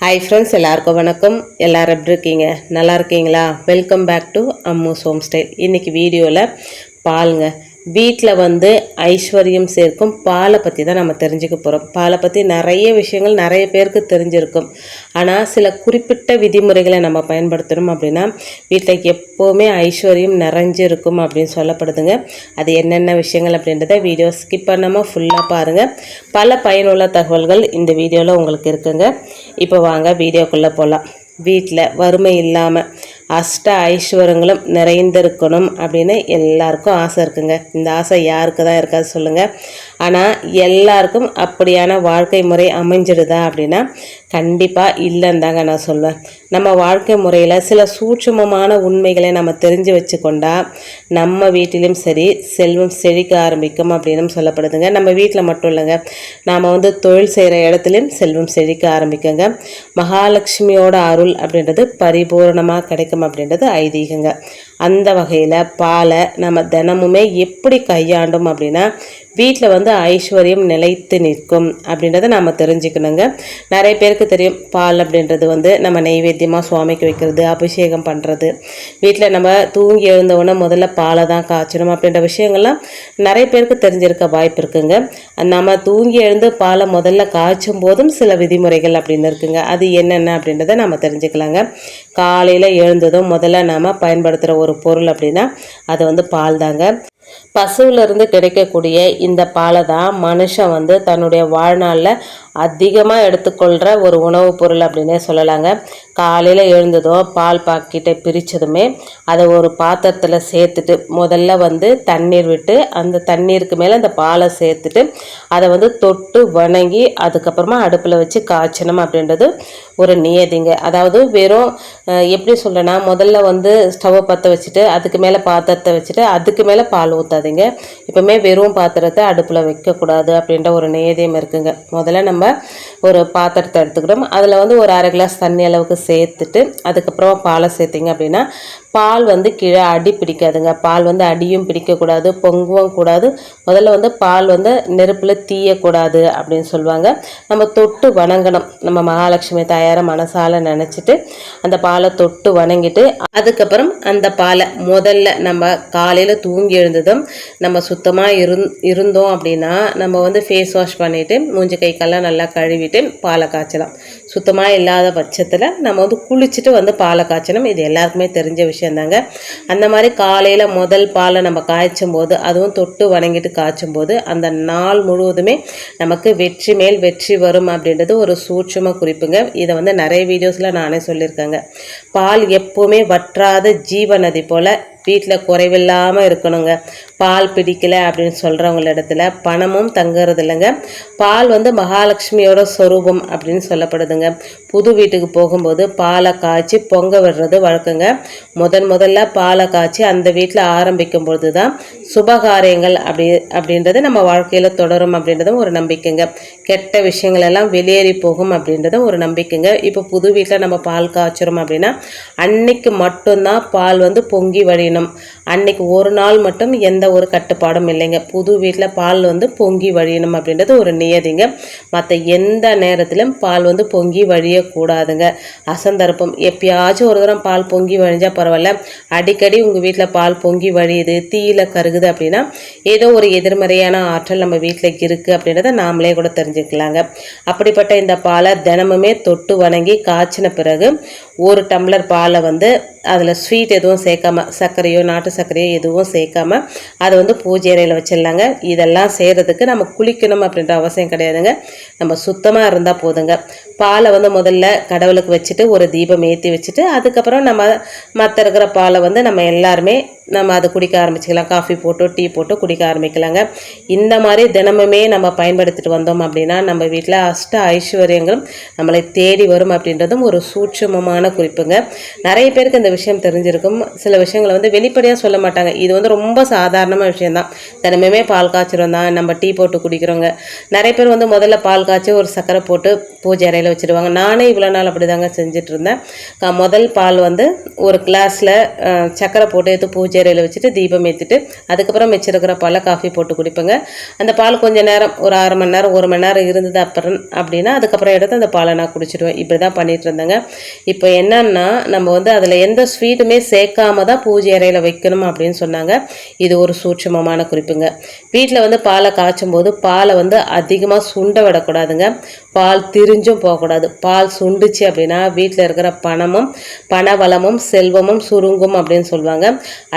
Hi friends எல்லாருக்கும் வணக்கம். எல்லாரும் எப்படி இருக்கீங்க? நல்லா இருக்கீங்களா? Welcome back to Ammu's home style இன்றைக்கி வீடியோவில் பாலுங்க வீட்டில் வந்து ஐஸ்வர்யம் சேர்க்கும். பாலை பற்றி தான் நம்ம தெரிஞ்சுக்க போகிறோம் பாலை பற்றி நிறைய விஷயங்கள் நிறைய பேருக்கு தெரிஞ்சிருக்கும். ஆனால் சில குறிப்பிட்ட விதிமுறைகளை நம்ம பயன்படுத்தணும் அப்படின்னா வீட்டில் எப்போவுமே ஐஸ்வர்யம் நிறைஞ்சிருக்கும் அப்படின்னு சொல்லப்படுதுங்க. அது என்னென்ன விஷயங்கள் அப்படின்றத வீடியோ ஸ்கிப் பண்ணாமல் ஃபுல்லாக பாருங்கள் பல பயனுள்ள தகவல்கள் இந்த வீடியோவில் உங்களுக்கு இருக்குங்க. இப்போ வாங்க வீடியோக்குள்ளே போகலாம் வீட்டில் வறுமை இல்லாமல் அஷ்ட ஐஸ்வரங்களும் நிறைந்திருக்கணும் அப்படின்னு எல்லாருக்கும் ஆசை இருக்குங்க. இந்த ஆசை யாருக்கு தான் இருக்காது சொல்லுங்கள் ஆனால் எல்லாருக்கும் அப்படியான வாழ்க்கை முறை அமைஞ்சிடுதா அப்படின்னா கண்டிப்பாக இல்லைன்னு தாங்க நான் சொல்வேன். நம்ம வாழ்க்கை முறையில் சில சூட்சமமான உண்மைகளை நம்ம தெரிஞ்சு வச்சுக்கொண்டா நம்ம வீட்டிலும் சரி செல்வம் செழிக்க ஆரம்பிக்கும் அப்படின்னு சொல்லப்படுதுங்க. நம்ம வீட்டில் மட்டும் இல்லைங்க. நாம் வந்து தொழில் செய்கிற இடத்துலையும் செல்வம் செழிக்க ஆரம்பிக்குங்க. மகாலட்சுமியோட அருள் அப்படின்றது பரிபூரணமாக கிடைக்கும் அப்படின்றது ஐதீகங்க. அந்த வகையில் பாலை நம்ம தினமுமே எப்படி கையாண்டும் அப்படின்னா வீட்டில் வந்து ஐஸ்வர்யம் நிலைத்து நிற்கும் அப்படின்றத நம்ம தெரிஞ்சுக்கணுங்க. நிறைய பேருக்கு தெரியும் பால் அப்படின்றது வந்து நம்ம நெய்வேத்தியமாக சுவாமிக்கு வைக்கிறது அபிஷேகம் பண்ணுறது வீட்டில் நம்ம தூங்கி எழுந்தவுடனே முதல்ல பாலை தான் காய்ச்சணும் அப்படின்ற விஷயங்கள்லாம் நிறைய பேருக்கு தெரிஞ்சிருக்க வாய்ப்பு இருக்குங்க. நம்ம தூங்கி எழுந்து பாலை முதல்ல காய்ச்சும் போதும் சில விதிமுறைகள் அப்படின்னு இருக்குங்க. அது என்னென்ன அப்படின்றத நம்ம தெரிஞ்சுக்கலாங்க. காலையில் எழுந்ததும் முதல்ல நாம் பயன்படுத்துகிற ஒரு பொருள் அப்படின்னா அது வந்து பால் தாங்க பசுவிலிருந்து கிடைக்கக்கூடிய இந்த பாலை தான் மனுஷன் வந்து தன்னுடைய வாழ்நாளில் அதிகமாக எடுத்துக்கொள்கிற ஒரு உணவுப் பொருள் அப்படின்னே சொல்லலாங்க. காலையில் எழுந்ததும் பால் பாக்கெட்டை பிரித்ததுமே அதை ஒரு பாத்திரத்தில் சேர்த்துட்டு முதல்ல வந்து தண்ணீர் விட்டு அந்த தண்ணீருக்கு மேலே அந்த பாலை சேர்த்துட்டு அதை வந்து தொட்டு வணங்கி அதுக்கப்புறமா அடுப்பில் வச்சு காய்ச்சணும் அப்படின்றது ஒரு நியதிங்க. அதாவது வெறும் எப்படி சொல்கிறேன்னா முதல்ல வந்து ஸ்டவ்வை பற்ற வச்சுட்டு அதுக்கு மேலே பாத்திரத்தை வச்சுட்டு அதுக்கு மேலே பால் ஊற்றாதீங்க எப்பவுமே வெறும் பாத்திரத்தை அடுப்பில் வைக்கக்கூடாது அப்படின்ற ஒரு நேதியம் இருக்குங்க. முதல்ல நம்ம ஒரு பாத்திரத்தை எடுத்துக்கிட்டோம். அதில் வந்து ஒரு அரை கிளாஸ் தண்ணி அளவுக்கு சேர்த்துட்டு அதுக்கப்புறமா பாலை சேர்த்திங்க அப்படின்னா பால் வந்து கீழே அடி பிடிக்காதுங்க. பால் வந்து அடியும் பிடிக்கக்கூடாது பொங்கவும் கூடாது. முதல்ல வந்து பால் வந்து நெருப்பில் தீயக்கூடாது அப்படின்னு சொல்லுவாங்க. நம்ம தொட்டு வணங்கணும். நம்ம மகாலட்சுமி தாயாரை மனசால நினச்சிட்டு அந்த பாலை தொட்டு வணங்கிட்டு அதுக்கப்புறம் அந்த பாலை முதல்ல நம்ம காலையில் தூங்கி எழுந்ததும் நம்ம சுத்தமாக இருந் இருந்தோம் அப்படின்னா நம்ம வந்து ஃபேஸ் வாஷ் பண்ணிவிட்டு மூஞ்சி கை நல்லா கழுவிட்டு பாலை காய்ச்சலாம். சுத்தமாக இல்லாத பட்சத்தில் நம்ம வந்து குளிச்சுட்டு வந்து பாலை காய்ச்சணும். இது எல்லாருக்குமே தெரிஞ்ச விஷயந்தாங்க. அந்த மாதிரி காலையில் முதல் பாலை நம்ம காய்ச்சும் போது அதுவும் தொட்டு வணங்கிட்டு காய்ச்சும் போது அந்த நாள் முழுவதுமே நமக்கு வெற்றி மேல் வெற்றி வரும் அப்படின்றது ஒரு சூட்சம குறிப்புங்க. இதை வந்து நிறைய வீடியோஸில் நானே சொல்லியிருக்கேங்க. பால் எப்போவுமே வற்றாத ஜீவநதி போல் வீட்டில் குறைவில்லாமல் இருக்கணுங்க. பால் பிடிக்கல அப்படின்னு சொல்கிறவங்கள இடத்துல பணமும் தங்குறது இல்லைங்க. பால் வந்து மகாலட்சுமியோட சொரூபம் அப்படின்னு சொல்லப்படுதுங்க. புது வீட்டுக்கு போகும்போது பாலை காய்ச்சி பொங்க விடுறது வழக்கங்க. முதன் முதல்ல பாலை காய்ச்சி அந்த வீட்டில் ஆரம்பிக்கும் பொழுது தான் சுபகாரியங்கள் அப்படி அப்படின்றது நம்ம வாழ்க்கையில் தொடரும் அப்படின்றதும் ஒரு நம்பிக்கைங்க. கெட்ட விஷயங்கள் எல்லாம் வெளியேறி போகும் அப்படின்றதும் ஒரு நம்பிக்கைங்க. இப்போ புது வீட்டில் நம்ம பால் காய்ச்சிரும் அப்படின்னா அன்னைக்கு மட்டும்தான் பால் வந்து பொங்கி வழி வழியணும் அன்னைக்கு ஒரு நாள் மட்டும் எந்த ஒரு கட்டுப்பாடும் இல்லைங்க. புது வீட்டில் பால் வந்து பொங்கி வழியணும் அப்படின்றது ஒரு நியதிங்க. மற்ற எந்த நேரத்திலும் பால் வந்து பொங்கி வழியக்கூடாதுங்க. அசந்தர்ப்பம். எப்பயாச்சும் ஒரு தரம் பால் பொங்கி வழிஞ்சால் பரவாயில்ல. அடிக்கடி உங்கள் வீட்டில் பால் பொங்கி வழியுது தீயில கருகுது அப்படின்னா ஏதோ ஒரு எதிர்மறையான ஆற்றல் நம்ம வீட்டில் இருக்குது அப்படின்றத நாமளே கூட தெரிஞ்சுக்கலாங்க. அப்படிப்பட்ட இந்த பாலை தினமுமே தொட்டு வணங்கி காய்ச்சின பிறகு ஒரு டம்ளர் பாலை வந்து அதில் ஸ்வீட் எதுவும் சேர்க்காம சர்க்கரையோ நாட்டு சர்க்கரையோ எதுவும் சேர்க்காம அதை வந்து பூஜை அறையில் வச்சிடலாங்க. இதெல்லாம் செய்கிறதுக்கு நம்ம குளிக்கணும் அப்படின்ற அவசியம் கிடையாதுங்க. நம்ம சுத்தமாக இருந்தால் போதுங்க. பாலை வந்து முதல்ல கடவுளுக்கு வச்சுட்டு ஒரு தீபம் ஏற்றி வச்சுட்டு அதுக்கப்புறம் நம்ம மற்ற இருக்கிற பாலை வந்து நம்ம எல்லாருமே நம்ம அதை குடிக்க ஆரம்பிச்சிக்கலாம். காஃபி போட்டோ டீ போட்டோ குடிக்க ஆரம்பிக்கலாங்க. இந்த மாதிரி தினமுமே நம்ம பயன்படுத்திட்டு வந்தோம் அப்படின்னா நம்ம வீட்டில் அஷ்ட ஐஸ்வர்யங்களும் நம்மளை தேடி வரும் அப்படின்றதும் ஒரு சூட்சமமான குறிப்புங்க. நிறைய பேருக்கு இந்த விஷயம் தெரிஞ்சிருக்கும். சில விஷயங்களை வந்து வெளிப்படையாக சொல்ல மாட்டாங்க. இது வந்து ரொம்ப சாதாரணமான விஷயம்தான். தினமுமே பால் காய்ச்சிரும் தான். நம்ம டீ போட்டு குடிக்கிறோங்க. நிறைய பேர் வந்து முதல்ல பால் காய்ச்சி ஒரு சக்கரை போட்டு பூஜை அறையில் வச்சுருவாங்க. நானே இவ்வளோ நாள் அப்படி தாங்க செஞ்சிட்ருந்தேன் முதல் பால் வந்து ஒரு கிளாஸில் சக்கரை போட்டு எடுத்து பூஜை சேரையில் வச்சுட்டு தீபம் ஏற்றிட்டு அதுக்கப்புறம் மிச்சிருக்கிற பாலை காஃபி போட்டு குடிப்பேங்க. அந்த பால் கொஞ்சம் நேரம் ஒரு அரை மணி நேரம் ஒரு மணி நேரம் இருந்தது அப்புறம் அப்படின்னா அதுக்கப்புறம் எடுத்து அந்த பாலை நான் குடிச்சிடுவேன். இப்படி தான் பண்ணிட்டு இருந்தேங்க. இப்போ என்னன்னா நம்ம வந்து அதில் எந்த ஸ்வீட்டுமே சேர்க்காம தான் பூஜை அறையில் வைக்கணும் அப்படின்னு சொன்னாங்க. இது ஒரு சூட்சமமான குறிப்புங்க. வீட்டில் வந்து பாலை காய்ச்சும் போது பாலை வந்து அதிகமாக சுண்ட விடக்கூடாதுங்க. பால் திரிஞ்சும் போகக்கூடாது. பால் சுண்டுச்சு அப்படின்னா வீட்டில் இருக்கிற பணமும் பணவளமும் செல்வமும் சுருங்கும் அப்படின்னு சொல்லுவாங்க.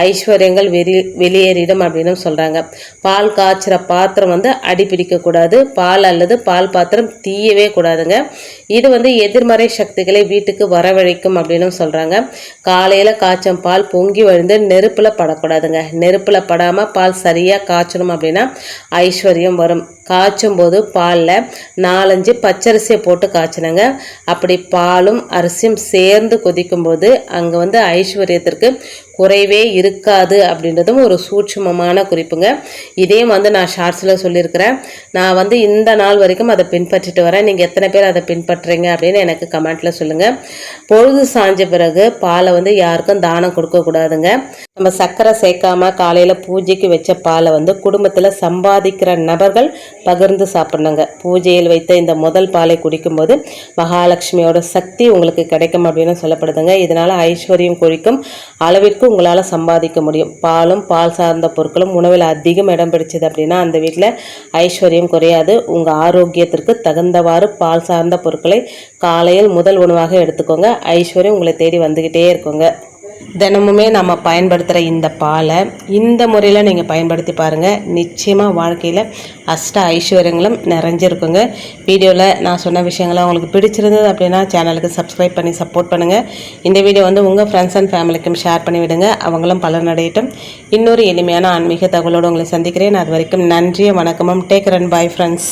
ஐஸ்வர்யங்கள் வெளி வெளியேறிடும் அப்படின்னு சொல்கிறாங்க பால் காய்ச்சுற பாத்திரம் வந்து அடிப்பிடிக்கக்கூடாது பால் அல்லது பால் பாத்திரம் தீயவே கூடாதுங்க. இது வந்து எதிர்மறை சக்திகளை வீட்டுக்கு வரவழைக்கும் அப்படின்னு சொல்கிறாங்க காலையில் காய்ச்சும் பால் பொங்கி வழிந்து நெருப்பில் படக்கூடாதுங்க. நெருப்பில் படாமல் பால் சரியாக காய்ச்சணும் அப்படின்னா ஐஸ்வர்யம் வரும். காய்ச்சும் போது பாலில் நாலஞ்சு பச்சரிசியை போட்டு காய்ச்சினங்க. அப்படி பாலும் அரிசியும் சேர்ந்து கொதிக்கும்போது அங்கே வந்து ஐஸ்வர்யத்திற்கு குறைவே இருக்காது அப்படின்றதும் ஒரு சூட்சுமமான குறிப்புங்க. இதையும் வந்து நான் ஷார்ட்ஸில் சொல்லியிருக்கிறேன். நான் வந்து இந்த நாள் வரைக்கும் அதை பின்பற்றிட்டு வரேன். நீங்கள் எத்தனை பேர் அதை பின்பற்றுறீங்க அப்படின்னு எனக்கு கமெண்ட்டில் சொல்லுங்கள் பொழுது சாஞ்ச பிறகு பாலை வந்து யாருக்கும் தானம் கொடுக்கக்கூடாதுங்க நம்ம சர்க்கரை சேர்க்காம காலையில் பூஜைக்கு வச்ச பாலை வந்து குடும்பத்தில் சம்பாதிக்கிற நபர்கள் பகிர்ந்து சாப்பிட்ணுங்க. பூஜையில் வைத்த இந்த முதல் பாலை குடிக்கும்போது மகாலட்சுமியோட சக்தி உங்களுக்கு கிடைக்கும் அப்படின்னு சொல்லப்படுதுங்க. இதனால் ஐஸ்வர்யம் குறிக்கும் அளவிற்கு உங்களால் சம்பாதிக்க முடியும். பாலும் பால் சார்ந்த பொருட்களும் உணவில் அதிகம் இடம் பிடிச்சது அப்படின்னா அந்த வீட்டில் ஐஸ்வர்யம் குறையாது. உங்கள் ஆரோக்கியத்திற்கு தகுந்தவாறு பால் சார்ந்த பொருட்களை காலையில் முதல் உணவாக எடுத்துக்கோங்க. ஐஸ்வர்யம் உங்களை தேடி வந்துக்கிட்டே இருக்குங்க. தினமுமே நம்ம பயன்படுத்துகிற இந்த பாலை இந்த முறையில் நீங்கள் பயன்படுத்தி பாருங்கள் நிச்சயமாக வாழ்க்கையில் அஷ்ட ஐஸ்வர்யங்களும் நிறைஞ்சிருக்குங்க. வீடியோவில் நான் சொன்ன விஷயங்கள்லாம் உங்களுக்கு பிடிச்சிருந்தது அப்படின்னா சேனலுக்கு சப்ஸ்கிரைப் பண்ணி சப்போர்ட் பண்ணுங்கள் இந்த வீடியோ வந்து உங்கள் ஃப்ரெண்ட்ஸ் அண்ட் ஃபேமிலிக்கும் ஷேர் பண்ணி விடுங்க. அவங்களும் பலனடையட்டும் இன்னொரு எளிமையான ஆன்மீக தகவலோடு உங்களை சந்திக்கிறேன். அது வரைக்கும் நன்றியும் வணக்கமும். Take run bye friends